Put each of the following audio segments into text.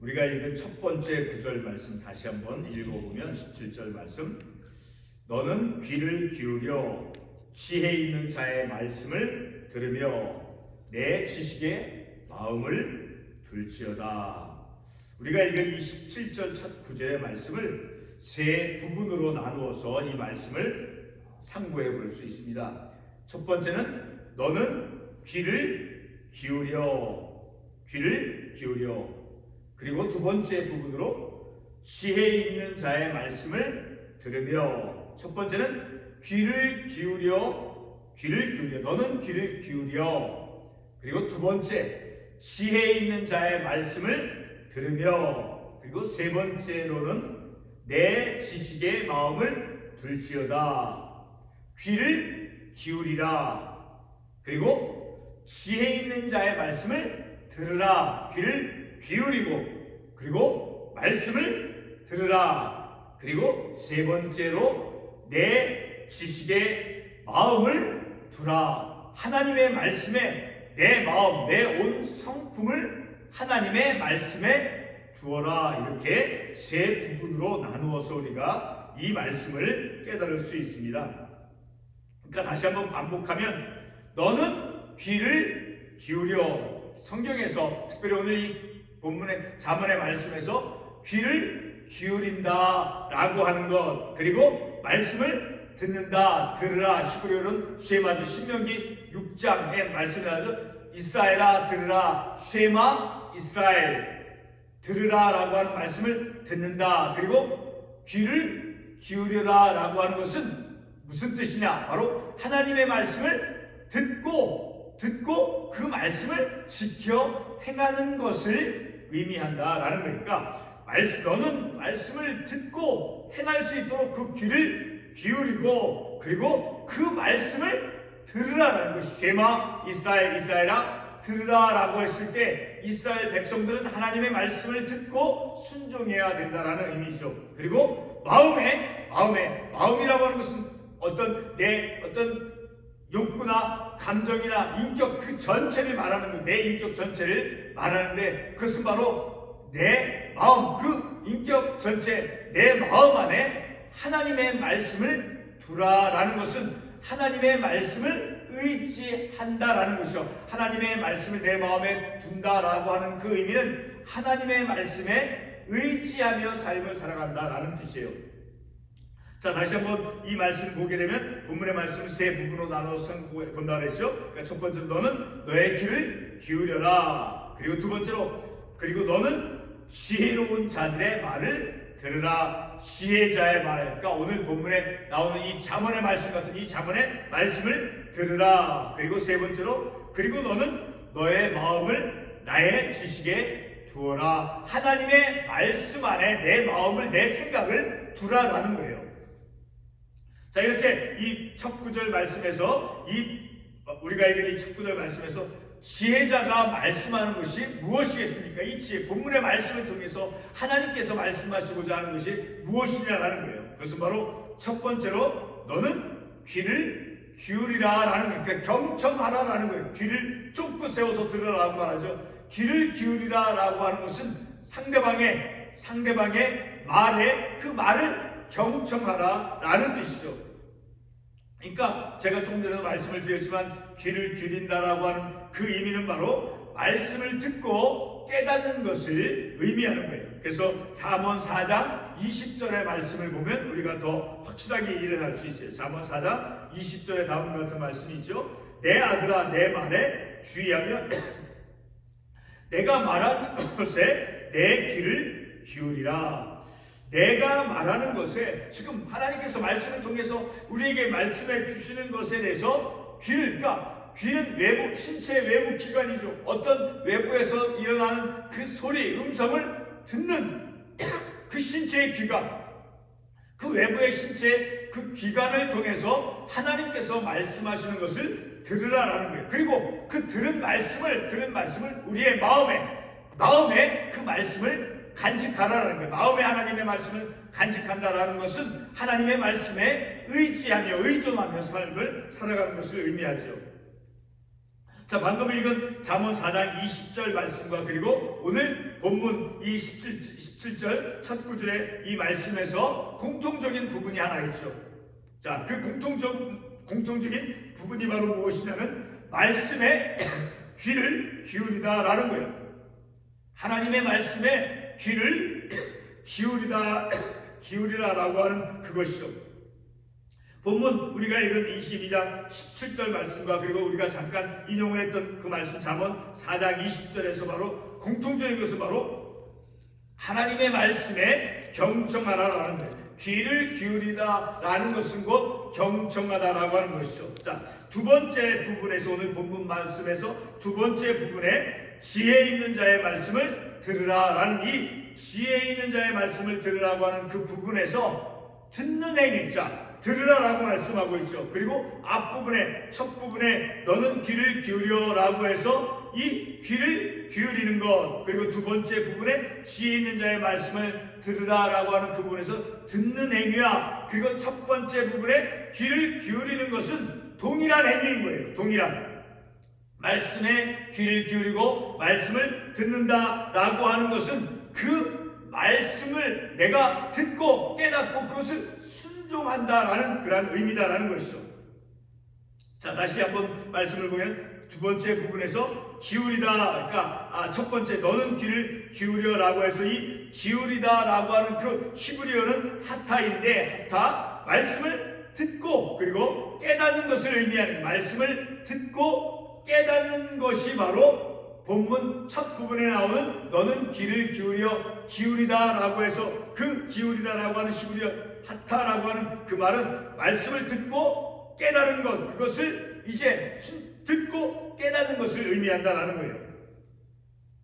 우리가 읽은 첫 번째 구절 말씀 다시 한번 읽어보면 17절 말씀. 너는 귀를 기울여 지혜 있는 자의 말씀을 들으며 내 지식에 마음을 둘지어다. 우리가 읽은 이 17절 첫 구절의 말씀을 세 부분으로 나누어서 이 말씀을 상고해 볼 수 있습니다. 첫 번째는 너는 귀를 기울여 귀를 기울여 그리고 두 번째 부분으로 지혜 있는 자의 말씀을 들으며 첫 번째는 귀를 기울여 귀를 기울여 너는 귀를 기울여. 그리고 두 번째 지혜 있는 자의 말씀을 들으며 그리고 세 번째로는 내 지식의 마음을 둘지어다. 귀를 기울이라. 그리고 지혜 있는 자의 말씀을 들으라. 귀를 기울이고 그리고 말씀을 들으라. 그리고 세 번째로 내 지식의 마음을 두라. 하나님의 말씀에 내 마음 내 온 성품을 하나님의 말씀에 두어라. 이렇게 세 부분으로 나누어서 우리가 이 말씀을 깨달을 수 있습니다. 그러니까 다시 한번 반복하면 너는 귀를 기울여 성경에서 특별히 오늘 이 본문의 자문의 말씀에서 귀를 기울인다라고 하는 것 그리고 말씀을 듣는다 들으라 히브리어는 쉐마드 신명기 6장의 말씀이 나죠 이스라엘아 들으라 쉐마 이스라엘 들으라라고 하는 말씀을 듣는다. 그리고 귀를 기울여라라고 하는 것은 무슨 뜻이냐? 바로 하나님의 말씀을 듣고 듣고 그 말씀을 지켜 행하는 것을 의미한다라는 거니까 너는 말씀을 듣고 행할 수 있도록 그 귀를 기울이고 그리고 그 말씀을 들으라라는 것이 쉐마 이스라엘 이스라엘아 들으라라고 했을 때 이스라엘 백성들은 하나님의 말씀을 듣고 순종해야 된다라는 의미죠. 그리고 마음에 마음에 마음이라고 하는 것은 어떤 내 어떤 욕구나 감정이나 인격 그 전체를 말하는 거, 내 인격 전체를 말하는데 그것은 바로 내 마음 그 인격 전체 내 마음 안에 하나님의 말씀을 두라라는 것은 하나님의 말씀을 의지한다라는 것이죠. 하나님의 말씀을 내 마음에 둔다라고 하는 그 의미는 하나님의 말씀에 의지하며 삶을 살아간다라는 뜻이에요. 자 다시 한번 이 말씀 보게 되면 본문의 말씀을 세 부분으로 나눠서 본다 그랬죠. 그러니까 첫 번째로 너는 너의 귀를 기울여라. 그리고 두 번째로 그리고 너는 지혜로운 자들의 말을 들으라. 지혜자의 말. 그러니까 오늘 본문에 나오는 이 잠언의 말씀 같은 이 잠언의 말씀을 들으라. 그리고 세 번째로 그리고 너는 너의 마음을 나의 지식에 두어라. 하나님의 말씀 안에 내 마음을 내 생각을 두라라는 거예요. 자 이렇게 이 첫 구절 말씀에서 이 우리가 읽은 이 첫 구절 말씀에서 지혜자가 말씀하는 것이 무엇이겠습니까? 이 지혜 본문의 말씀을 통해서 하나님께서 말씀하시고자 하는 것이 무엇이냐라는 거예요. 그것은 바로 첫 번째로 너는 귀를 기울이라라는 거예요. 그러니까 경청하라라는 거예요. 귀를 쫓고 세워서 들으라고 말하죠. 귀를 기울이라라고 하는 것은 상대방의 상대방의 말에 그 말을 경청하라라는 뜻이죠. 그러니까 제가 조금 전에 말씀을 드렸지만 귀를 기린다라고 하는 그 의미는 바로 말씀을 듣고 깨닫는 것을 의미하는 거예요. 그래서 잠언 4장 20절의 말씀을 보면 우리가 더 확실하게 이해를 할 수 있어요. 잠언 4장 20절에 다음과 같은 말씀이 있죠. 내 아들아 내 말에 주의하며 내가 말하는 것에 내 귀를 기울이라. 내가 말하는 것에 지금 하나님께서 말씀을 통해서 우리에게 말씀해 주시는 것에 대해서 귀를 그러니까 귀는 외부 신체의 외부 기관이죠. 어떤 외부에서 일어나는 그 소리, 음성을 듣는 그 신체의 기관, 그 외부의 신체의 그 기관을 통해서 하나님께서 말씀하시는 것을 들으라라는 거예요. 그리고 그 들은 말씀을 들은 말씀을 우리의 마음에 마음에 그 말씀을 간직하라는 거예요. 마음에 하나님의 말씀을 간직한다라는 것은 하나님의 말씀에 의지하며 의존하며 삶을 살아가는 것을 의미하죠. 자, 방금 읽은 잠언 4장 20절 말씀과 그리고 오늘 본문 이 17, 17절 첫 구절의 이 말씀에서 공통적인 부분이 하나 있죠. 자, 그 공통적, 공통적인 부분이 바로 무엇이냐면 말씀에 귀를 기울이다라는 거예요. 하나님의 말씀에 귀를 기울이다, 기울이라라고 하는 그것이죠. 본문 우리가 읽은 22장 17절 말씀과 그리고 우리가 잠깐 인용했던 그 말씀 잠언 4장 20절에서 바로 공통적인 것은 바로 하나님의 말씀에 경청하라라는 거예요. 귀를 기울이다라는 것은 곧 경청하다라고 하는 것이죠. 자, 두 번째 부분에서 오늘 본문 말씀에서 두 번째 부분에 지혜 있는 자의 말씀을 들으라라는 이 지혜 있는 자의 말씀을 들으라고 하는 그 부분에서 듣는 행위 자 들으라라고 말씀하고 있죠. 그리고 앞부분에 첫 부분에 너는 귀를 기울여라고 해서 이 귀를 기울이는 것 그리고 두 번째 부분에 지혜 있는 자의 말씀을 들으라라고 하는 그 부분에서 듣는 행위와 그리고 첫 번째 부분에 귀를 기울이는 것은 동일한 행위인 거예요. 동일한 말씀에 귀를 기울이고 말씀을 듣는다라고 하는 것은 그 말씀을 내가 듣고 깨닫고 그것을 순종한다라는 그러한 의미다라는 것이죠. 자 다시 한번 말씀을 보면 두 번째 부분에서 기울이다 그러니까 아, 첫 번째 너는 귀를 기울여라고 해서 이 기울이다라고 하는 그 히브리어는 하타인데 하타 말씀을 듣고 그리고 깨닫는 것을 의미하는 말씀을 듣고 깨닫는 것이 바로 본문 첫 부분에 나오는 너는 귀를 기울여 기울이다라고 해서 그 기울이다라고 하는 히브리어 하타라고 하는 그 말은 말씀을 듣고 깨달은 것 그것을 이제 듣고 깨닫는 것을 의미한다라는 거예요.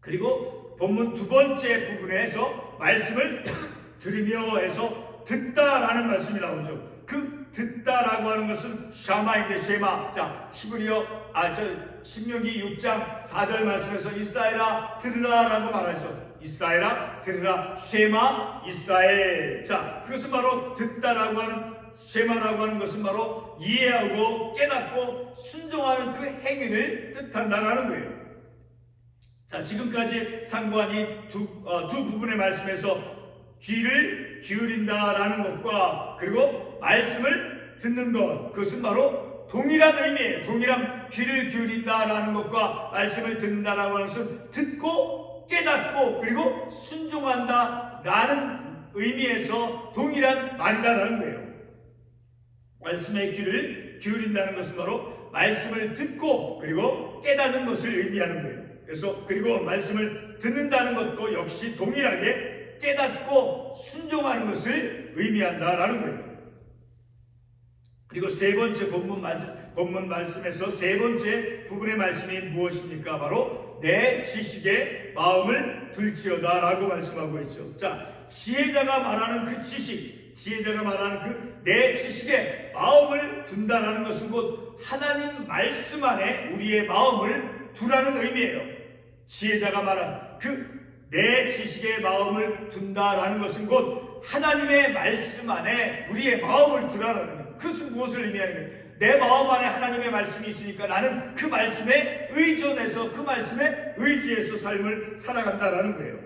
그리고 본문 두 번째 부분에서 말씀을 들으며 해서 듣다라는 말씀이 나오죠. 그 듣다라고 하는 것은 샤마인데 쉐마. 자, 히브리어 아저 신명기 6장 4절 말씀에서 이스라엘아 들으라라고 말하죠. 이스라엘아 들으라 쉐마 이스라엘. 자, 그것은 바로 듣다라고 하는 쉐마라고 하는 것은 바로 이해하고 깨닫고 순종하는 그 행위를 뜻한다라는 거예요. 자, 지금까지 상고한 이두 어, 두 부분의 말씀에서 귀를 기울인다라는 것과 그리고 말씀을 듣는 것 그것은 바로 동일한 의미예요. 동일한 귀를 기울인다라는 것과 말씀을 듣는다라고 하는 것은 듣고 깨닫고 그리고 순종한다 라는 의미에서 동일한 말이다라는 거예요. 말씀의 귀를 기울인다는 것은 바로 말씀을 듣고 그리고 깨닫는 것을 의미하는 거예요. 그래서 그리고 말씀을 듣는다는 것도 역시 동일하게 깨닫고 순종하는 것을 의미한다라는 거예요. 그리고 세 번째 본문, 본문 말씀에서 세 번째 부분의 말씀이 무엇입니까? 바로 내 지식에 마음을 둘지어다 라고 말씀하고 있죠. 자, 지혜자가 말하는 그 지식, 지혜자가 말하는 그 내 지식에 마음을 둔다라는 것은 곧 하나님 말씀 안에 우리의 마음을 두라는 의미예요. 지혜자가 말한 그 내 지식에 마음을 둔다라는 것은 곧 하나님의 말씀 안에 우리의 마음을 두라는 거예요. 그것은 무엇을 의미하는 거예요? 내 마음 안에 하나님의 말씀이 있으니까 나는 그 말씀에 의존해서 그 말씀에 의지해서 삶을 살아간다라는 거예요.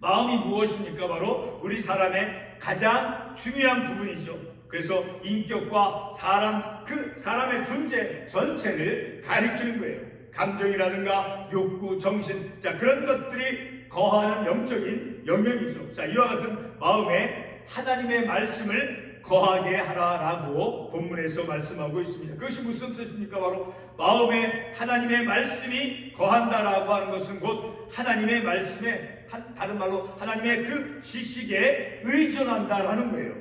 마음이 무엇입니까? 바로 우리 사람의 가장 중요한 부분이죠. 그래서 인격과 사람, 그 사람의 존재 전체를 가리키는 거예요. 감정이라든가 욕구, 정신, 자, 그런 것들이 거하는 영적인 영역이죠. 자, 이와 같은 마음에 하나님의 말씀을 거하게 하라라고 본문에서 말씀하고 있습니다. 그것이 무슨 뜻입니까? 바로 마음에 하나님의 말씀이 거한다라고 하는 것은 곧 하나님의 말씀에 다른 말로 하나님의 그 지식에 의존한다라는 거예요.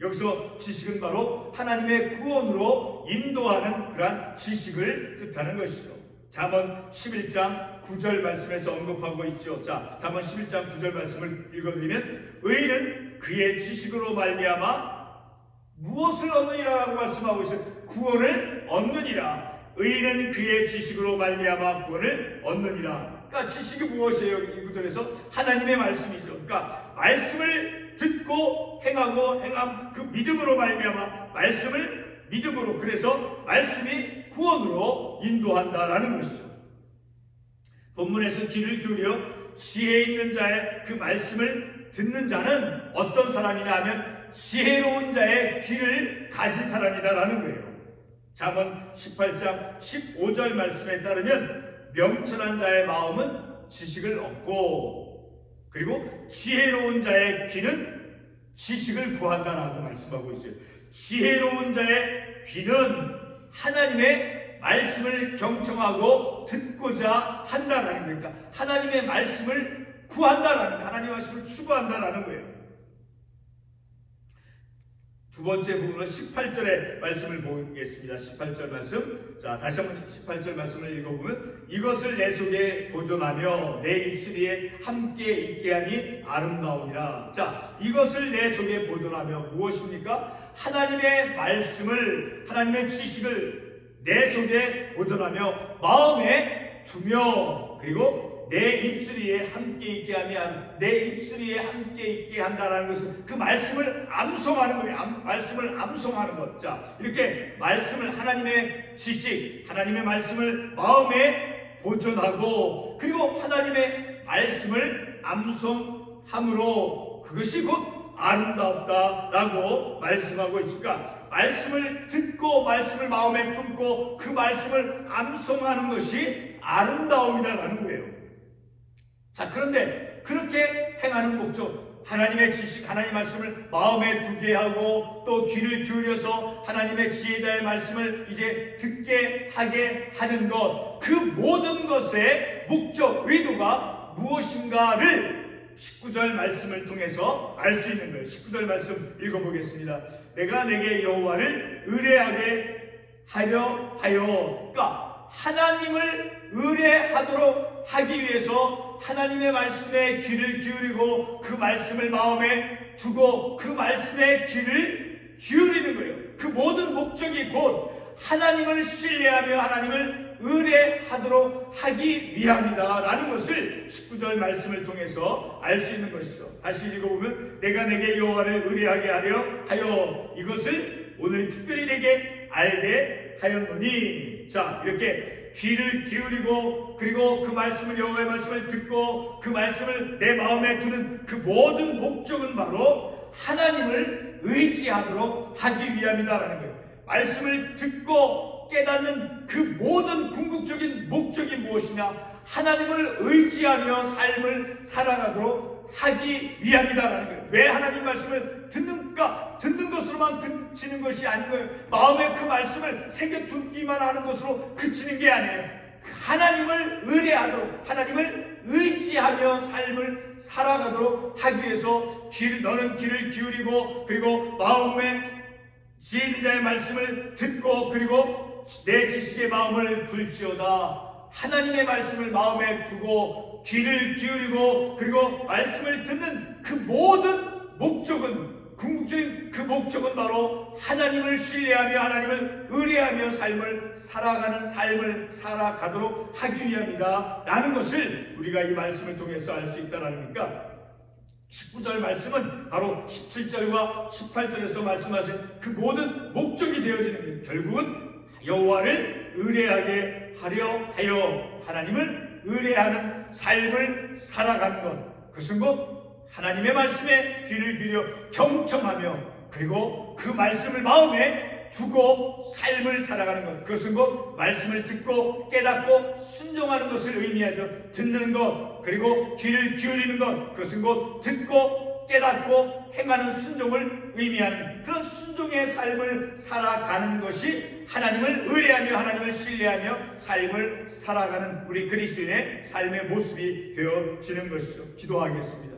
여기서 지식은 바로 하나님의 구원으로 인도하는 그러한 지식을 뜻하는 것이죠. 잠언 11장 9절 말씀에서 언급하고 있죠. 자, 잠언 11장 9절 말씀을 읽어드리면 의인은 그의 지식으로 말미암아 무엇을 얻느니라고 말씀하고 있어요. 구원을 얻느니라. 의인은 그의 지식으로 말미암아 구원을 얻느니라. 그러니까 지식이 무엇이에요? 이 구절에서 하나님의 말씀이죠. 그러니까 말씀을 듣고 행하고 행함 그 믿음으로 말미암아 말씀을 믿음으로 그래서 말씀이 구원으로 인도한다라는 것이죠. 본문에서 귀를 기울여 지혜 있는 자의 그 말씀을 듣는 자는 어떤 사람이냐 하면 지혜로운 자의 귀를 가진 사람이다라는 거예요. 잠언 18장 15절 말씀에 따르면 명철한 자의 마음은 지식을 얻고 그리고 지혜로운 자의 귀는 지식을 구한다라고 말씀하고 있어요. 지혜로운 자의 귀는 하나님의 말씀을 경청하고 듣고자 한다라는 거니까 하나님의 말씀을 구한다라는. 하나님의 말씀을 추구한다라는 거예요. 두 번째 부분은 18절의 말씀을 보겠습니다. 18절 말씀. 자, 다시 한번 18절 말씀을 읽어보면 이것을 내 속에 보존하며 내 입술에 함께 있게 하니 아름다우니라. 자, 이것을 내 속에 보존하며 무엇입니까? 하나님의 말씀을, 하나님의 지식을 내 속에 보존하며 마음에 두며 그리고 내 입술 위에 함께 있게 하면 내 입술 위에 함께 있게 한다라는 것은 그 말씀을 암송하는 거예요. 암, 말씀을 암송하는 것. 자, 이렇게 말씀을 하나님의 지식, 하나님의 말씀을 마음에 보존하고 그리고 하나님의 말씀을 암송함으로 그것이 곧 아름답다라고 말씀하고 있으니까 말씀을 듣고 말씀을 마음에 품고 그 말씀을 암송하는 것이 아름다움이다라는 거예요. 자, 그런데 그렇게 행하는 목적, 하나님의 지식, 하나님 말씀을 마음에 두게 하고 또 귀를 기울여서 하나님의 지혜자의 말씀을 이제 듣게 하게 하는 것, 그 모든 것의 목적, 의도가 무엇인가를 19절 말씀을 통해서 알 수 있는 거예요. 19절 말씀 읽어보겠습니다. 내가 내게 여호와를 의뢰하게 하려 하여, 그러니까 하나님을 의뢰하도록 하기 위해서 하나님의 말씀에 귀를 기울이고 그 말씀을 마음에 두고 그 말씀에 귀를 기울이는 거예요. 그 모든 목적이 곧 하나님을 신뢰하며 하나님을 의뢰하도록 하기 위함이다 라는 것을 19절 말씀을 통해서 알 수 있는 것이죠. 다시 읽어보면 내가 내게 여호와를 의뢰하게 하려 하여 이것을 오늘 특별히 내게 알게 하였노니 자 이렇게 귀를 기울이고 그리고 그 말씀을 여호와의 말씀을 듣고 그 말씀을 내 마음에 두는 그 모든 목적은 바로 하나님을 의지하도록 하기 위함이다라는 거예요. 말씀을 듣고 깨닫는 그 모든 궁극적인 목적이 무엇이냐? 하나님을 의지하며 삶을 살아가도록 하기 위함이다라는 거예요. 왜 하나님 말씀을 듣는가? 듣는 것으로만 그치는 것이 거예요. 마음에 그 말씀을 새겨 두기만 하는 것으로 그치는 게 아니에요. 하나님을 의뢰하도록 하나님을 의지하며 삶을 살아가도록 하기 위해서 귀를 너는 귀를 기울이고 그리고 마음에 지혜인 자의 말씀을 듣고 그리고 내 지식의 마음을 둘지어다 하나님의 말씀을 마음에 두고 귀를 기울이고 그리고 말씀을 듣는 그 모든 목적은 궁극적인 그 목적은 바로 하나님을 신뢰하며 하나님을 의뢰하며 삶을 살아가는 삶을 살아가도록 하기 위함이다 라는 것을 우리가 이 말씀을 통해서 알 수 있다라니까 19절 말씀은 바로 17절과 18절에서 말씀하신 그 모든 목적이 되어지는 거예요. 결국은 여호와를 의뢰하게 하려 하여 하나님을 의뢰하는 삶을 살아가는 것. 그것은 곧 하나님의 말씀에 귀를 기울여 경청하며 그리고 그 말씀을 마음에 두고 삶을 살아가는 것. 그것은 곧 말씀을 듣고 깨닫고 순종하는 것을 의미하죠. 듣는 것, 그리고 귀를 기울이는 것. 그것은 곧 듣고 깨닫고 행하는 순종을 의미하는 그런 순종의 삶을 살아가는 것이 하나님을 의뢰하며 하나님을 신뢰하며 삶을 살아가는 우리 그리스도인의 삶의 모습이 되어지는 것이죠. 기도하겠습니다.